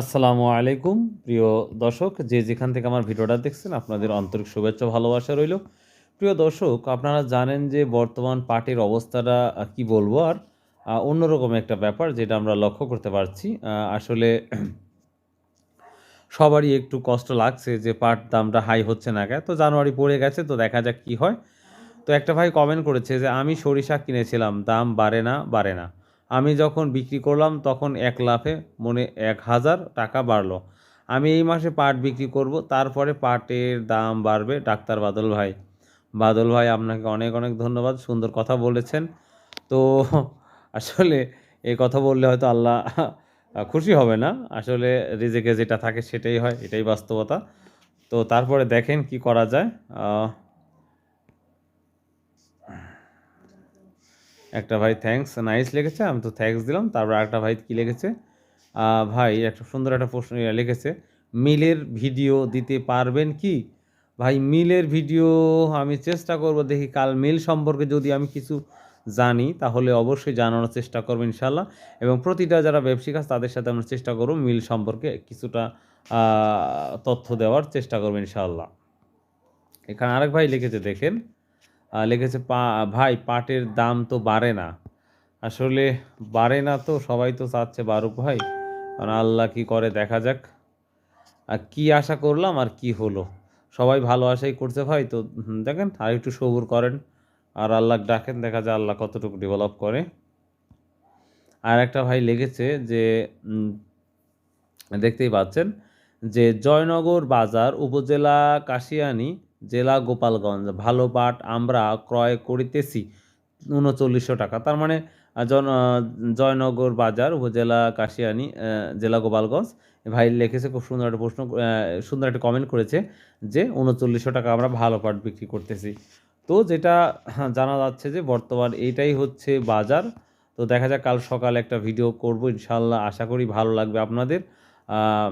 আসসালামু আলাইকুম, প্রিয় দর্শক। যে যেখান থেকে আমার ভিডিওটা দেখছেন, আপনাদের আন্তরিক শুভেচ্ছা ভালোবাসা রইল। প্রিয় দর্শক, আপনারা জানেন যে বর্তমান পার্টির অবস্থাটা কি বলব আর অন্যরকম একটা ব্যাপার যেটা আমরা লক্ষ্য করতে পারছি। আসলে সবারই একটু কষ্ট লাগছে যে পাট দামটা হাই হচ্ছে না কেন। তো জানুয়ারি পড়ে গেছে, তো দেখা যাক কি হয়। তো একটা ভাই কমেন্ট করেছে যে, আমি সরিষা কিনেছিলাম, দাম বাড়ে না বাড়ে না। আমি যখন বিক্রি করলাম, তখন এক লাফে মনে এক হাজার টাকা বাড়লো। আমি এই মাসে পাট বিক্রি করব, তারপরে পাটের দাম বাড়বে, ডাক্তার বাদল ভাই। বাদল ভাই, আপনাকে অনেক অনেক ধন্যবাদ, সুন্দর কথা বলেছেন। তো আসলে এই কথা বললে হয়তো আল্লাহ খুশি হবে না। আসলে রিজেকে যেটা থাকে সেটাই হয়, এটাই বাস্তবতা। তো তারপরে দেখেন কি করা যায়। একটা ভাই থ্যাঙ্কস নাইস লিখেছে, আমি তো থ্যাঙ্কস দিলাম, তারপর একটা ভাই কী লিখেছে? ভাই, একটা সুন্দর একটা প্রশ্ন লিখেছে, মিলের ভিডিও দিতে পারবেন কি? ভাই, মিলের ভিডিও আমি চেষ্টা করব, দেখি কাল মিল সম্পর্কে যদি আমি কিছু জানি, তাহলে অবশ্যই জানানোর চেষ্টা করব ইনশাল্লাহ, এবং প্রতিটা যারা ব্যবসায়িক আছে তাদের সাথে আমরা চেষ্টা করব মিল সম্পর্কে কিছুটা তথ্য দেওয়ার চেষ্টা করব ইনশাল্লাহ। এখানে আরেক ভাই লিখেছে, দেখেন লিখেছে, পা, ভাই, পাটের দাম তো বাড়ে না। আসলে বাড়ে না তো, সবাই তো চাচ্ছে বারুক ভাই। কারণ আল্লাহ কি করে, দেখা যাক। আর কি আশা করলাম আর কি হলো। সবাই ভালো আশাই করছে ভাই, তো দেখেন, আর একটু সবুর করেন। আর আল্লাহ ডাকেন, দেখা যায় আল্লাহ কতটুকু ডেভেলপ করে। আর একটা ভাই লেগেছে যে দেখতেই পাচ্ছেন যে, জয়নগর বাজার উপজেলা কাশিয়ানী জেলা গোপালগঞ্জ ভালো পাট আমরা ক্রয় করিতেছি উনচল্লিশশো টাকা। তার মানে জন জয়নগর বাজার উপজেলা কাশিয়ানী জেলা গোপালগঞ্জ। ভাই লিখেছে খুব সুন্দর একটা প্রশ্ন সুন্দর একটা কমেন্ট করেছে যে উনচল্লিশশো টাকা আমরা ভালো পাট বিক্রি করতেছি। তো যেটা জানা যাচ্ছে যে বর্তমান এইটাই হচ্ছে বাজার। তো দেখা যাক কাল সকালে একটা ভিডিও করব ইনশাল্লাহ আশা করি ভালো লাগবে আপনাদের। আহ,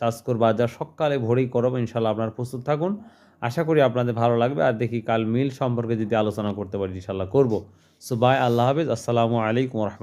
ভিডিওটা আর যা সকালে ভোরেই করব ইনশাল্লাহ আপনার প্রস্তুত থাকুন। আশা করি আপনাদের ভালো লাগবে। আর দেখি কাল মিল সম্পর্কে যদি আলোচনা করতে পারি ইনশাল্লাহ করব। সো বাই আল্লাহ হাফিজ। আসসালামু আলাইকুম রহমতুল্লাহ।